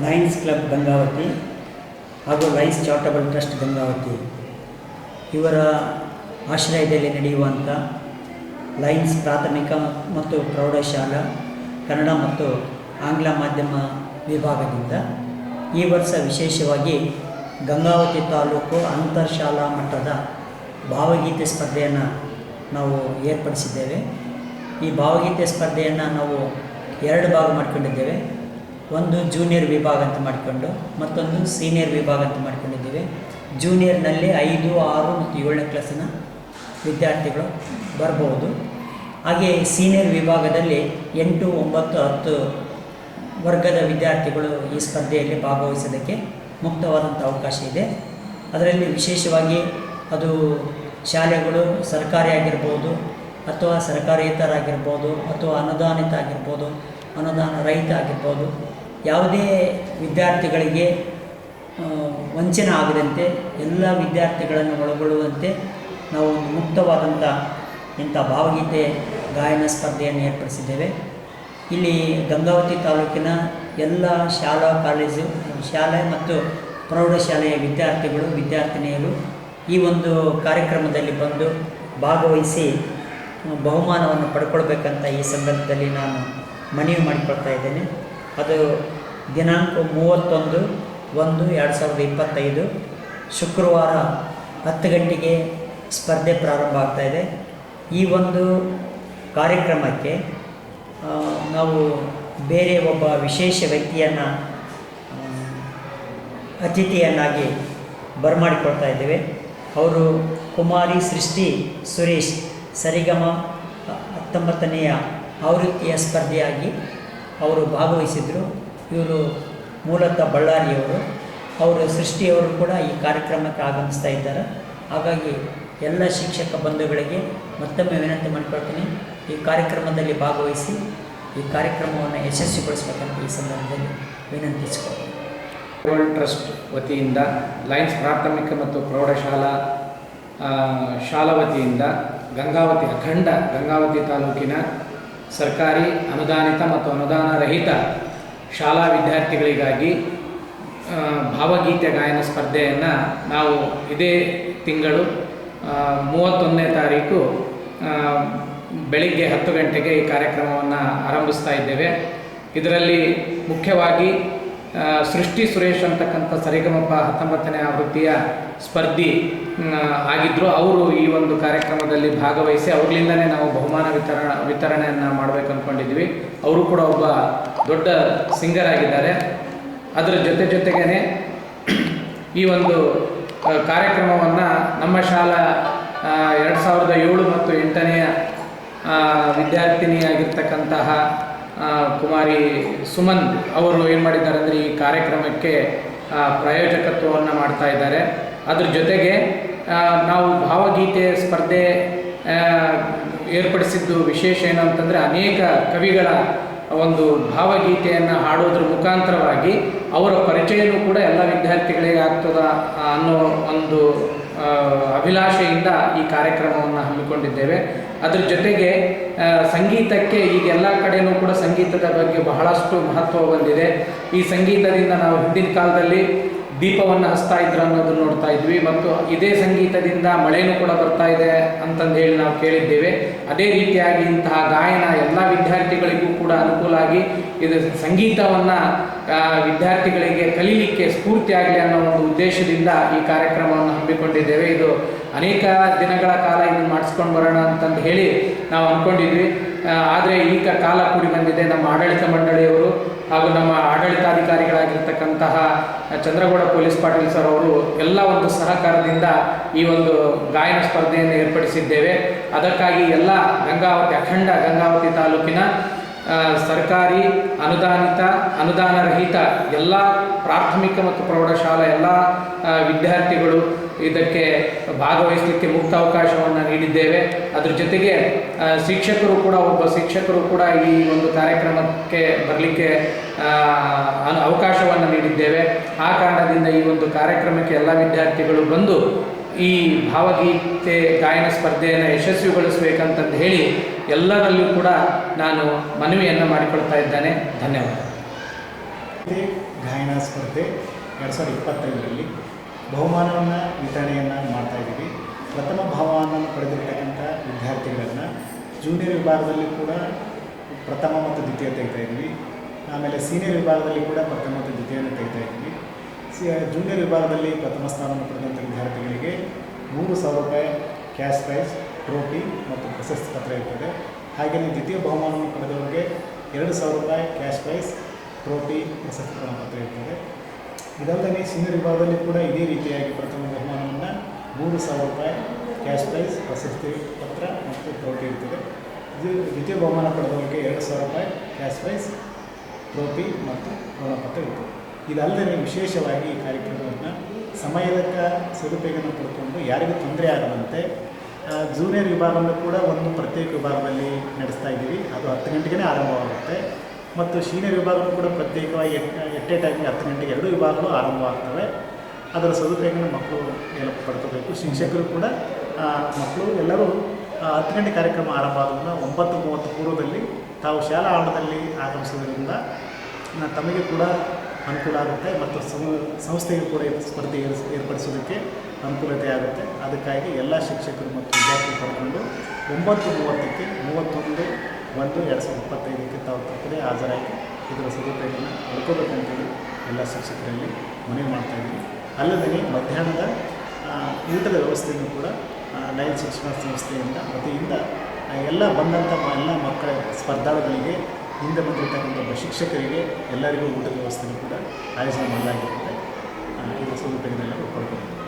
Lions club Gangavathi ಹಾಗೂ Lions charitable trust Gangavathi ಇವರ ಆಶ್ರಯದಲ್ಲಿ ನಡೆಯುವಂಥ ಲಯನ್ಸ್ ಪ್ರಾಥಮಿಕ ಮತ್ತು ಪ್ರೌಢಶಾಲಾ, ಕನ್ನಡ ಮತ್ತು ಆಂಗ್ಲ ಮಾಧ್ಯಮ ವಿಭಾಗದಿಂದ ಈ ವರ್ಷ ವಿಶೇಷವಾಗಿ ಗಂಗಾವತಿ ತಾಲೂಕು ಅಂತರ್ಶಾಲಾ ಮಟ್ಟದ ಭಾವಗೀತೆ ಸ್ಪರ್ಧೆಯನ್ನು ನಾವು ಏರ್ಪಡಿಸಿದ್ದೇವೆ. ಈ ಭಾವಗೀತೆ ಸ್ಪರ್ಧೆಯನ್ನು ನಾವು ಎರಡು ಭಾಗ ಮಾಡಿಕೊಂಡಿದ್ದೇವೆ. ಒಂದು ಜೂನಿಯರ್ ವಿಭಾಗ ಅಂತ ಮಾಡಿಕೊಂಡು, ಮತ್ತೊಂದು ಸೀನಿಯರ್ ವಿಭಾಗ ಅಂತ ಮಾಡಿಕೊಂಡಿದ್ದೀವಿ. ಜೂನಿಯರ್ನಲ್ಲಿ ಐದು, ಆರು ಮತ್ತು ಏಳನೇ ಕ್ಲಾಸಿನ ವಿದ್ಯಾರ್ಥಿಗಳು ಬರಬಹುದು ಹಾಗೆ ಸೀನಿಯರ್ ವಿಭಾಗದಲ್ಲಿ ಎಂಟು, ಒಂಬತ್ತು, ಹತ್ತು ವರ್ಗದ ವಿದ್ಯಾರ್ಥಿಗಳು ಈ ಸ್ಪರ್ಧೆಯಲ್ಲಿ ಭಾಗವಹಿಸೋದಕ್ಕೆ ಮುಕ್ತವಾದಂಥ ಅವಕಾಶ ಇದೆ. ಅದರಲ್ಲಿ ವಿಶೇಷವಾಗಿ ಅದು ಶಾಲೆಗಳು ಸರ್ಕಾರಿ ಆಗಿರ್ಬೋದು ಅಥವಾ ಸರ್ಕಾರೇತರ ಆಗಿರ್ಬೋದು ಅಥವಾ ಅನುದಾನಿತ ಆಗಿರ್ಬೋದು, ಅನುದಾನ ರಹಿತ ಆಗಿರ್ಬೋದು ಯಾವುದೇ ವಿದ್ಯಾರ್ಥಿಗಳಿಗೆ ವಂಚನೆ ಆಗದಂತೆ ಎಲ್ಲ ವಿದ್ಯಾರ್ಥಿಗಳನ್ನು ಒಳಗೊಳ್ಳುವಂತೆ ನಾವು ಒಂದು ಮುಕ್ತವಾದಂಥ ಇಂಥ ಭಾವಗೀತೆ ಗಾಯನ ಸ್ಪರ್ಧೆಯನ್ನು ಏರ್ಪಡಿಸಿದ್ದೇವೆ. ಇಲ್ಲಿ ಗಂಗಾವತಿ ತಾಲೂಕಿನ ಎಲ್ಲ ಶಾಲಾ ಕಾಲೇಜು, ಶಾಲೆ ಮತ್ತು ಪ್ರೌಢಶಾಲೆಯ ವಿದ್ಯಾರ್ಥಿಗಳು, ವಿದ್ಯಾರ್ಥಿನಿಯರು ಈ ಒಂದು ಕಾರ್ಯಕ್ರಮದಲ್ಲಿ ಬಂದು ಭಾಗವಹಿಸಿ ಬಹುಮಾನವನ್ನು ಪಡ್ಕೊಳ್ಬೇಕಂತ ಈ ಸಂದರ್ಭದಲ್ಲಿ ನಾನು ಮನವಿ ಮಾಡಿಕೊಳ್ತಾ ಇದ್ದೇನೆ. ಅದು ದಿನಾಂಕ ಮೂವತ್ತೊಂದು, ಒಂದು, ಎರಡು ಸಾವಿರದ ಇಪ್ಪತ್ತೈದು. ಶುಕ್ರವಾರ ಹತ್ತು ಗಂಟೆಗೆ ಸ್ಪರ್ಧೆ ಪ್ರಾರಂಭ ಆಗ್ತಾಯಿದೆ ಈ ಒಂದು ಕಾರ್ಯಕ್ರಮಕ್ಕೆ ನಾವು ಬೇರೆ ಒಬ್ಬ ವಿಶೇಷ ವ್ಯಕ್ತಿಯನ್ನು ಅತಿಥಿಯನ್ನಾಗಿ ಬರಮಾಡಿಕೊಳ್ತಾ ಇದ್ದೇವೆ. ಅವರು ಕುಮಾರಿ ಸೃಷ್ಟಿ ಸುರೇಶ್ ಸರಿಗಮ, ಹತ್ತೊಂಬತ್ತನೆಯ ಆವೃತ್ತಿಯ ಸ್ಪರ್ಧೆಯಾಗಿ ಅವರು ಭಾಗವಹಿಸಿದರು. ಇವರು ಮೂಲತಃ ಬಳ್ಳಾರಿಯವರು. ಅವರು ಸೃಷ್ಟಿಯವರು ಕೂಡ ಈ ಕಾರ್ಯಕ್ರಮಕ್ಕೆ ಆಗಮಿಸ್ತಾ ಇದ್ದಾರೆ. ಹಾಗಾಗಿ ಎಲ್ಲ ಶಿಕ್ಷಕ ಬಂಧುಗಳಿಗೆ ಮತ್ತೊಮ್ಮೆ ವಿನಂತಿ ಮಾಡಿಕೊಳ್ತೀನಿ, ಈ ಕಾರ್ಯಕ್ರಮದಲ್ಲಿ ಭಾಗವಹಿಸಿ, ಈ ಕಾರ್ಯಕ್ರಮವನ್ನು ಯಶಸ್ವಿಗೊಳಿಸಬೇಕಂತ ಈ ಸಂದರ್ಭದಲ್ಲಿ ವಿನಂತಿಸಿಕೊಳ್ತೀನಿ. ವರ್ಲ್ಡ್ ಟ್ರಸ್ಟ್ ವತಿಯಿಂದ ಲೈನ್ಸ್ ಪ್ರಾಥಮಿಕ ಮತ್ತು ಪ್ರೌಢಶಾಲಾ ಶಾಲಾ ವತಿಯಿಂದ ಗಂಗಾವತಿ ಅಖಂಡ ಗಂಗಾವತಿ ತಾಲೂಕಿನ ಸರ್ಕಾರಿ ಅನುದಾನಿತ ಮತ್ತು ಅನುದಾನ ರಹಿತ ಶಾಲಾ ವಿದ್ಯಾರ್ಥಿಗಳಿಗಾಗಿ ಭಾವಗೀತೆ ಗಾಯನ ಸ್ಪರ್ಧೆಯನ್ನು ನಾವು ಇದೇ ತಿಂಗಳು ಮೂವತ್ತೊಂದನೇ ತಾರೀಕು ಬೆಳಿಗ್ಗೆ ಹತ್ತು ಗಂಟೆಗೆ ಈ ಕಾರ್ಯಕ್ರಮವನ್ನು ಆರಂಭಿಸ್ತಾ ಇದ್ದೇವೆ. ಇದರಲ್ಲಿ ಮುಖ್ಯವಾಗಿ ಸೃಷ್ಟಿ ಸುರೇಶ್ ಅಂತಕ್ಕಂಥ ಸರಿಗಮಪ್ಪ ಹತ್ತೊಂಬತ್ತನೇ ಆವೃತ್ತಿಯ ಸ್ಪರ್ಧಿ ಆಗಿದ್ದರು ಅವರು ಈ ಒಂದು ಕಾರ್ಯಕ್ರಮದಲ್ಲಿ ಭಾಗವಹಿಸಿ ಅವ್ರಲಿಂದನೇ ನಾವು ಬಹುಮಾನ ವಿತರಣ, ವಿತರಣೆಯನ್ನು ಮಾಡಬೇಕು ಅಂದ್ಕೊಂಡಿದ್ವಿ ಅವರು ಕೂಡ ಒಬ್ಬ ದೊಡ್ಡ ಸಿಂಗರ್ ಆಗಿದ್ದಾರೆ. ಅದರ ಜೊತೆ ಜೊತೆಗೇ ಈ ಒಂದು ಕಾರ್ಯಕ್ರಮವನ್ನು ನಮ್ಮ ಶಾಲಾ ಎರಡು ಸಾವಿರದ ಏಳು ಮತ್ತು ಎಂಟನೆಯ ವಿದ್ಯಾರ್ಥಿನಿಯಾಗಿರ್ತಕ್ಕಂತಹ ಕುಮಾರಿ ಸುಮನ್ ಅವರು ಏನು ಮಾಡಿದ್ದಾರೆ ಅಂದರೆ ಈ ಕಾರ್ಯಕ್ರಮಕ್ಕೆ ಪ್ರಾಯೋಜಕತ್ವವನ್ನು ಮಾಡ್ತಾ ಇದ್ದಾರೆ. ಅದ್ರ ಜೊತೆಗೆ ನಾವು ಭಾವಗೀತೆ ಸ್ಪರ್ಧೆ ಏರ್ಪಡಿಸಿದ್ದು ವಿಶೇಷ ಏನು ಅಂತಂದರೆ ಅನೇಕ ಕವಿಗಳ ಒಂದು ಭಾವಗೀತೆಯನ್ನು ಹಾಡೋದ್ರ ಮುಖಾಂತರವಾಗಿ ಅವರ ಪರಿಚಯನೂ ಕೂಡ ಎಲ್ಲ ವಿದ್ಯಾರ್ಥಿಗಳಿಗೆ ಆಗ್ತದ ಅನ್ನೋ ಒಂದು ಅಭಿಲಾಷೆಯಿಂದ ಈ ಕಾರ್ಯಕ್ರಮವನ್ನು ಹಮ್ಮಿಕೊಂಡಿದ್ದೇವೆ. ಅದ್ರ ಜೊತೆಗೆ ಸಂಗೀತಕ್ಕೆ ಈಗ ಎಲ್ಲ ಕಡೆನೂ ಕೂಡ ಸಂಗೀತದ ಬಗ್ಗೆ ಬಹಳಷ್ಟು ಮಹತ್ವ ಬಂದಿದೆ. ಈ ಸಂಗೀತದಿಂದ ನಾವು ಹಿಂದಿನ ಕಾಲದಲ್ಲಿ ದೀಪವನ್ನು ಹಚ್ತಾ ಇದ್ರು ಅನ್ನೋದನ್ನು ನೋಡ್ತಾ ಇದ್ವಿ. ಮತ್ತು ಇದೇ ಸಂಗೀತದಿಂದ ಮಳೆನೂ ಕೂಡ ಬರ್ತಾ ಇದೆ ಅಂತಂದು ಹೇಳಿ ನಾವು ಕೇಳಿದ್ದೇವೆ. ಅದೇ ರೀತಿಯಾಗಿ ಇಂತಹ ಗಾಯನ ಎಲ್ಲ ವಿದ್ಯಾರ್ಥಿಗಳಿಗೂ ಕೂಡ ಅನುಕೂಲ ಆಗಿ ಇದು ಸಂಗೀತವನ್ನು ವಿದ್ಯಾರ್ಥಿಗಳಿಗೆ ಕಲೀಲಿಕ್ಕೆ ಸ್ಫೂರ್ತಿಯಾಗಲಿ ಅನ್ನೋ ಒಂದು ಉದ್ದೇಶದಿಂದ ಈ ಕಾರ್ಯಕ್ರಮವನ್ನು ಹಮ್ಮಿಕೊಂಡಿದ್ದೇವೆ. ಇದು ಅನೇಕ ದಿನಗಳ ಕಾಲ ಇದನ್ನು ಮಾಡಿಸ್ಕೊಂಡು ಬರೋಣ ಅಂತಂದು ಹೇಳಿ ನಾವು ಅಂದ್ಕೊಂಡಿದ್ವಿ ಆದರೆ ಈಗ ಕಾಲ ಕೂಡಿ ಬಂದಿದೆ ನಮ್ಮ ಆಡಳಿತ ಮಂಡಳಿಯವರು ಹಾಗೂ ನಮ್ಮ ಆಡಳಿತಾಧಿಕಾರಿಗಳಾಗಿರ್ತಕ್ಕಂತಹ ಚಂದ್ರಗೌಡ ಪೊಲೀಸ್ ಪಾಟೀಲ್ ಸರ್ ಅವರು ಎಲ್ಲ ಒಂದು ಸಹಕಾರದಿಂದ ಈ ಒಂದು ಗಾಯನ ಸ್ಪರ್ಧೆಯನ್ನು ಏರ್ಪಡಿಸಿದ್ದೇವೆ. ಅದಕ್ಕಾಗಿ ಎಲ್ಲ ಗಂಗಾವತಿ, ಅಖಂಡ ಗಂಗಾವತಿ ತಾಲೂಕಿನ ಸರ್ಕಾರಿ ಅನುದಾನಿತ ಅನುದಾನ ರಹಿತ ಎಲ್ಲ ಪ್ರಾಥಮಿಕ ಮತ್ತು ಪ್ರೌಢಶಾಲಾ ಎಲ್ಲ ವಿದ್ಯಾರ್ಥಿಗಳು ಇದಕ್ಕೆ ಭಾಗವಹಿಸಲಿಕ್ಕೆ ಮುಕ್ತ ಅವಕಾಶವನ್ನು ನೀಡಿದ್ದೇವೆ. ಅದ್ರ ಜೊತೆಗೆ ಶಿಕ್ಷಕರು ಕೂಡ, ಒಬ್ಬ ಶಿಕ್ಷಕರು ಕೂಡ ಈ ಒಂದು ಕಾರ್ಯಕ್ರಮಕ್ಕೆ ಬರಲಿಕ್ಕೆ ಅವಕಾಶವನ್ನು ನೀಡಿದ್ದೇವೆ. ಆ ಕಾರಣದಿಂದ ಈ ಒಂದು ಕಾರ್ಯಕ್ರಮಕ್ಕೆ ಎಲ್ಲ ವಿದ್ಯಾರ್ಥಿಗಳು ಬಂದು ಈ ಭಾವಗೀತೆ ಗಾಯನ ಸ್ಪರ್ಧೆಯನ್ನು ಯಶಸ್ವಿಗೊಳಿಸಬೇಕಂತಂದು ಹೇಳಿ ಎಲ್ಲರಲ್ಲೂ ಕೂಡ ನಾನು ಮನವಿಯನ್ನು ಮಾಡಿಕೊಳ್ತಾ ಇದ್ದೇನೆ. ಧನ್ಯವಾದ. ಗಾಯನ ಸ್ಪರ್ಧೆ ಎರಡು ಸಾವಿರದ ಇಪ್ಪತ್ತೈದರಲ್ಲಿ ಬಹುಮಾನವನ್ನು ವಿತರಣೆಯನ್ನು ಮಾಡ್ತಾ ಇದ್ದೀವಿ. ಪ್ರಥಮ ಬಹುಮಾನವನ್ನು ಪಡೆದಿರತಕ್ಕಂಥ ವಿದ್ಯಾರ್ಥಿಗಳನ್ನು ಜೂನಿಯರ್ ವಿಭಾಗದಲ್ಲಿ ಕೂಡ ಪ್ರಥಮ ಮತ್ತು ದ್ವಿತೀಯ ತೆಗಿತಾ ಇದ್ದೀವಿ. ಆಮೇಲೆ ಸೀನಿಯರ್ ವಿಭಾಗದಲ್ಲಿ ಕೂಡ ಪ್ರಥಮ ಮತ್ತು ದ್ವಿತೀಯನ ತೆಗಿತಾ ಇದ್ದೀವಿ. ಸಿ ಜೂನಿಯರ್ ವಿಭಾಗದಲ್ಲಿ ಪ್ರಥಮ ಸ್ಥಾನವನ್ನು ಪಡೆದಂಥ ವಿದ್ಯಾರ್ಥಿಗಳಿಗೆ ಮೂರು ಸಾವಿರ ರೂಪಾಯಿ ಕ್ಯಾಶ್ ಪ್ರೈಸ್, ಟ್ರೋಫಿ ಮತ್ತು ಪ್ರಶಸ್ತಿ ಪತ್ರ ಇರ್ತದೆ. ಹಾಗೆಯೇ ದ್ವಿತೀಯ ಬಹುಮಾನವನ್ನು ಪಡೆದವರಿಗೆ ಎರಡು ಸಾವಿರ ರೂಪಾಯಿ ಕ್ಯಾಶ್ ಪ್ರೈಸ್, ಟ್ರೋಫಿ, ಪ್ರಶಸ್ತಿ ಪ್ರಮಾಣಪತ್ರ ಇರ್ತದೆ. ಇದಲ್ಲದೆ ಸೀನಿಯರ್ ವಿಭಾಗದಲ್ಲಿ ಕೂಡ ಇದೇ ರೀತಿಯಾಗಿ ಪ್ರಥಮ ಬಹುಮಾನವನ್ನು ಮೂರು ಸಾವಿರ ರೂಪಾಯಿ ಕ್ಯಾಶ್ ಪ್ರೈಸ್, ಪ್ರಶಸ್ತಿ ಪತ್ರ ಮತ್ತು ಟ್ರೋಫಿ ಇರ್ತದೆ. ಇದು ದ್ವಿತೀಯ ಬಹುಮಾನ ಪಡೆದವರಿಗೆ ಎರಡು ಸಾವಿರ ರೂಪಾಯಿ ಕ್ಯಾಶ್ ಪ್ರೈಸ್, ಟ್ರೋಫಿ ಮತ್ತು ಪ್ರಮಾಣಪತ್ರ ಇರ್ತದೆ. ಇದಲ್ಲದೆ ವಿಶೇಷವಾಗಿ ಈ ಕಾರ್ಯಕ್ರಮವನ್ನು ಸಮಯದ ಸದುಪಯೋಗನ ಪಡ್ಕೊಂಡು ಯಾರಿಗೂ ತೊಂದರೆ ಆಗದಂತೆ ಜೂನಿಯರ್ ವಿಭಾಗವನ್ನು ಕೂಡ ಒಂದು ಪ್ರತ್ಯೇಕ ವಿಭಾಗದಲ್ಲಿ ನಡೆಸ್ತಾ ಇದ್ದೀವಿ. ಅದು ಹತ್ತು ಗಂಟೆಗೆ ಆರಂಭವಾಗುತ್ತೆ. ಮತ್ತು ಸೀನಿಯರ್ ವಿಭಾಗವೂ ಕೂಡ ಪ್ರತ್ಯೇಕವಾಗಿ ಎಟ್ಟೆ ಎಟ್ ಎ ಟೈಮಿಗೆ ಹತ್ತು ಗಂಟೆಗೆ ಎರಡು ವಿಭಾಗಗಳು ಆರಂಭವಾಗ್ತವೆ. ಅದರ ಸದುಪಯೋಗನ ಮಕ್ಕಳು ಎಲ್ಲ ಪಡ್ಕೋಬೇಕು. ಶಿಕ್ಷಕರು ಕೂಡ ಮಕ್ಕಳು ಎಲ್ಲರೂ ಹತ್ತು ಗಂಟೆ ಕಾರ್ಯಕ್ರಮ ಆರಂಭ ಆದ್ರಿಂದ ಒಂಬತ್ತು ಮೂವತ್ತು ಪೂರ್ವದಲ್ಲಿ ತಾವು ಶಾಲಾ ಆವರಣದಲ್ಲಿ ಆಗಮಿಸೋದ್ರಿಂದ ತಮಗೆ ಕೂಡ ಅನುಕೂಲ ಆಗುತ್ತೆ ಮತ್ತು ಸಂಸ್ಥೆಗೆ ಕೂಡ ಸ್ಪರ್ಧೆ ಏರ್ಪಡಿಸೋದಕ್ಕೆ ಅನುಕೂಲತೆ ಆಗುತ್ತೆ. ಅದಕ್ಕಾಗಿ ಎಲ್ಲ ಶಿಕ್ಷಕರು ಮತ್ತು ವಿದ್ಯಾರ್ಥಿಗಳು ಪಡ್ಕೊಂಡು ಒಂಬತ್ತು ಮೂವತ್ತಕ್ಕೆ ಮೂವತ್ತೊಂದು ಒಂದು ಎರಡು ಸಾವಿರದ ಇಪ್ಪತ್ತೈದಕ್ಕೆ ತಾವು ತಪ್ಪದೆ ಹಾಜರಾಗಿ ಇದರ ಸದುಪಯೋಗವನ್ನು ಪಡ್ಕೋಬೇಕಂತೇಳಿ ಎಲ್ಲ ಶಿಕ್ಷಕರಲ್ಲಿ ಮನವಿ ಮಾಡ್ತಾ ಇದ್ದೀವಿ ಅಲ್ಲದೆ ಮಧ್ಯಾಹ್ನದ ಊಟದ ವ್ಯವಸ್ಥೆಯನ್ನು ಕೂಡ ನೈನ್ ಶಿಕ್ಷಣ ಸಂಸ್ಥೆಯಿಂದ ವತಿಯಿಂದ ಎಲ್ಲ ಬಂದಂಥ ಎಲ್ಲ ಮಕ್ಕಳ ಸ್ಪರ್ಧಾಳುಗಳಿಗೆ ಹಿಂದೆ ಬಂದಿರತಕ್ಕಂಥ ಒಬ್ಬ ಶಿಕ್ಷಕರಿಗೆ ಎಲ್ಲರಿಗೂ ಊಟದ ವ್ಯವಸ್ಥೆಯನ್ನು ಕೂಡ ಆಯೋಜನೆ ಮಾಡಲಾಗಿರುತ್ತೆ. ಇದು ಸೌಲಭ್ಯಗಳನ್ನೆಲ್ಲ ಒಪ್ಪಿಕೊಳ್ಳಬಹುದು